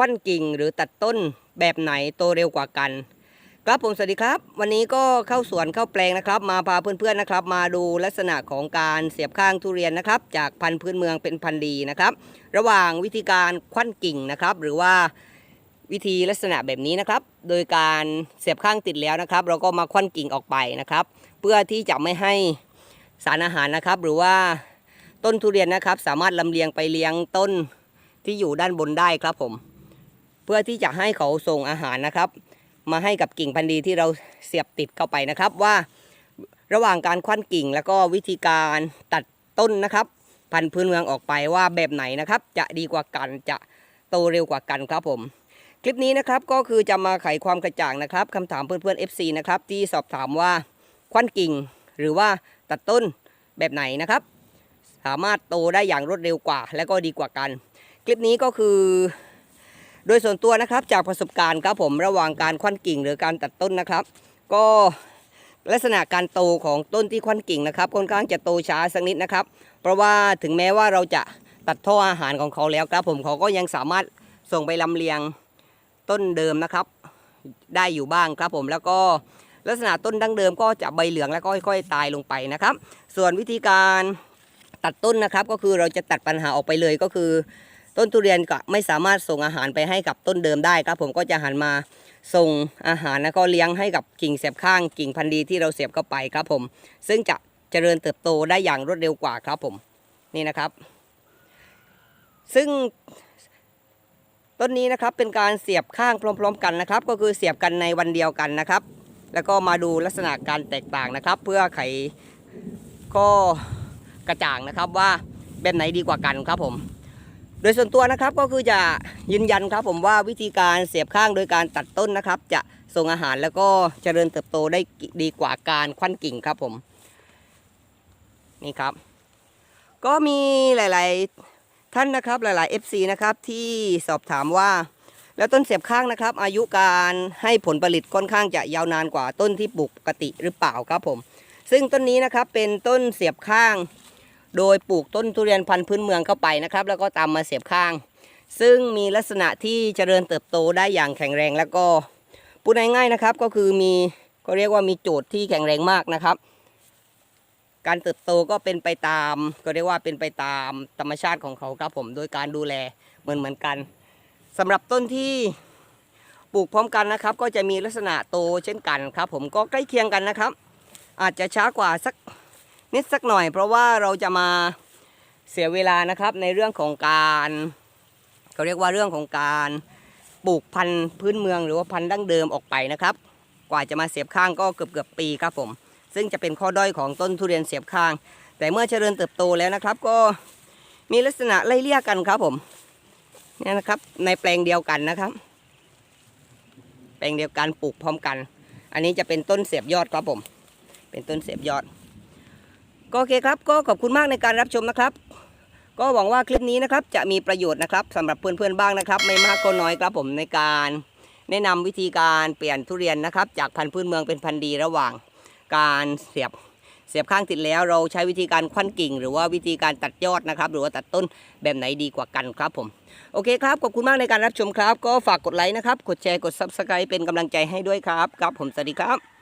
ควันกิ่งหรือตัดต้นแบบไหนโตเร็วกว่ากัน ครับผมสวัสดีครับ วันนี้ก็เข้าสวนเข้าแปลงนะครับ มาพาเพื่อนๆนะครับ มาดูลักษณะของการเสียบข้างทุเรียนนะครับ จากพันธุ์พื้นเมืองเป็นพันธุ์ดีนะครับ ระหว่างวิธีการควันกิ่งนะครับ หรือว่าวิธีลักษณะแบบนี้นะครับ โดยการเสียบข้างติดแล้วนะครับ เราก็มาควันกิ่งออกไปนะครับ เพื่อที่จะไม่ให้สารอาหารนะครับ หรือว่าต้นทุเรียนนะครับ สามารถลำเลียงไปเลี้ยงต้นที่อยู่ด้านบนได้ครับผม พื่อที่จะให้เขาส่งอาหารนะครับ มาให้กับกิ่งพันธุ์ดีที่เราเสียบติดเข้าไปนะครับ ว่าระหว่างการควันกิ่ง แล้วก็วิธีการตัดต้นนะครับ พันธุ์พื้นเมืองออกไปว่าแบบไหนนะครับ จะดีกว่ากันจะโตเร็วกว่ากันครับผมคลิปนี้นะครับก็คือจะมาไขความกระจ่างนะครับคำถามเพื่อนๆ FC นะครับที่สอบถามว่าควันกิ่ง หรือว่าตัดต้นแบบไหนนะครับ สามารถโตได้อย่างรวดเร็วกว่า และก็ดีกว่ากัน คลิปนี้ก็คือ โดยส่วนตัวนะครับจากประสบการณ์ครับผมระหว่างการควันกิ่งหรือการตัดต้นนะครับ ก็ลักษณะการโตของต้นที่ควันกิ่งนะครับค่อนข้างจะโตช้าสักนิดนะครับ เพราะว่าถึงแม้ว่าเราจะตัดท่ออาหารของเขาแล้วครับผมเขาก็ยังสามารถส่งไปลำเลียงต้นเดิมนะครับ ได้อยู่บ้างครับผมแล้วก็ลักษณะต้นดั้งเดิมก็จะใบเหลืองแล้วก็ค่อยๆตายลงไปนะครับ ส่วนวิธีการตัดต้นนะครับก็คือเราจะตัดปัญหาออกไปเลยก็คือ ต้นทุเรียนก็ไม่สามารถส่งอาหารไปให้กับต้นเดิมได้ครับ ผมก็จะหันมาส่งอาหารแล้วก็เลี้ยงให้กับกิ่งเสียบข้างกิ่งพันธุ์ดีที่เราเสียบเข้าไปครับผม ซึ่งจะเจริญเติบโตได้อย่างรวดเร็วกว่าครับผมนี่นะครับ ซึ่งต้นนี้นะครับเป็นการเสียบข้างพร้อม ๆ กันนะครับ ก็คือเสียบกันในวันเดียวกันนะครับ แล้วก็มาดูลักษณะการแตกต่างนะครับ เพื่อไขข้อกระจ่างนะครับว่าแบบไหนดีกว่ากันครับผม โดยส่วนตัวนะครับก็คือจะยืนยันครับผมว่าวิธีการเสียบข้างโดยการตัดต้นนะครับ จะส่งอาหารแล้วก็เจริญเติบโตได้ดีกว่าการควันกิ่งครับผมนี่ครับ ก็มีหลาย ๆ ท่านนะครับหลาย ๆ FC นะครับที่สอบถามว่า แล้วต้นเสียบข้างนะครับ อายุการให้ผลผลิตค่อนข้างจะยาวนานกว่าต้นที่ปลูกปกติหรือเปล่าครับผม ซึ่งต้นนี้นะครับเป็นต้นเสียบข้าง โดยปลูกต้นทุเรียนพันธุ์พื้นเมืองเข้าไปนะครับ แล้วก็ตามมาเสียบข้าง ซึ่งมีลักษณะที่เจริญเติบโตได้อย่างแข็งแรงแล้วก็พูดง่ายๆนะครับก็คือมีก็เรียกว่ามีโจทย์ที่แข็งแรงมากนะครับ การเติบโตก็เป็นไปตาม ก็เรียกว่าเป็นไปตามธรรมชาติของเขาครับผมโดยการดูแลเหมือนเหมือนกันสำหรับต้นที่ปลูกพร้อมกันนะครับ ก็จะมีลักษณะโตเช่นกันครับ ผมก็ใกล้เคียงกันนะครับ อาจจะช้ากว่าสัก นิดสักหน่อย เพราะว่าเราจะมาเสียเวลานะครับในเรื่องของการเขาเรียกว่าเรื่องของการปลูกพันธุ์พื้นเมืองหรือว่าพันธุ์ดั้งเดิมออกไปนะครับ กว่าจะมาเสียบข้างก็เกือบเกือบปีครับผม ซึ่งจะเป็นข้อด้อยของต้นทุเรียนเสียบข้าง แต่เมื่อเจริญเติบโตแล้วนะครับ ก็มีลักษณะไล่เลี่ยกันครับผมเนี่ยนะครับในแปลงเดียวกันนะครับ แปลงเดียวกันปลูกพร้อมกัน อันนี้จะเป็นต้นเสียบยอดครับผม เป็นต้นเสียบยอด ก็โอเคครับก็ขอบคุณมากในการรับชมนะครับ ก็หวังว่าคลิปนี้นะครับจะมีประโยชน์นะครับสำหรับเพื่อนๆบ้างนะครับ ไม่มากก็น้อยครับผมในการ แนะนำวิธีการเปลี่ยนทุเรียนนะครับ จากพันธุ์พื้นเมืองเป็นพันธุ์ดีระหว่าง การเสียบเสียบข้างติดแล้วเราใช้วิธีการควันกิ่ง หรือว่าวิธีการตัดยอดนะครับ หรือว่าตัดต้นแบบไหนดีกว่ากันครับผม โอเคครับ ขอบคุณมากในการรับชมครับ ก็ฝากกดไลค์นะครับ กดแชร์กด subscribe เป็นกำลังใจให้ด้วยครับ ครับผมสวัสดีครับ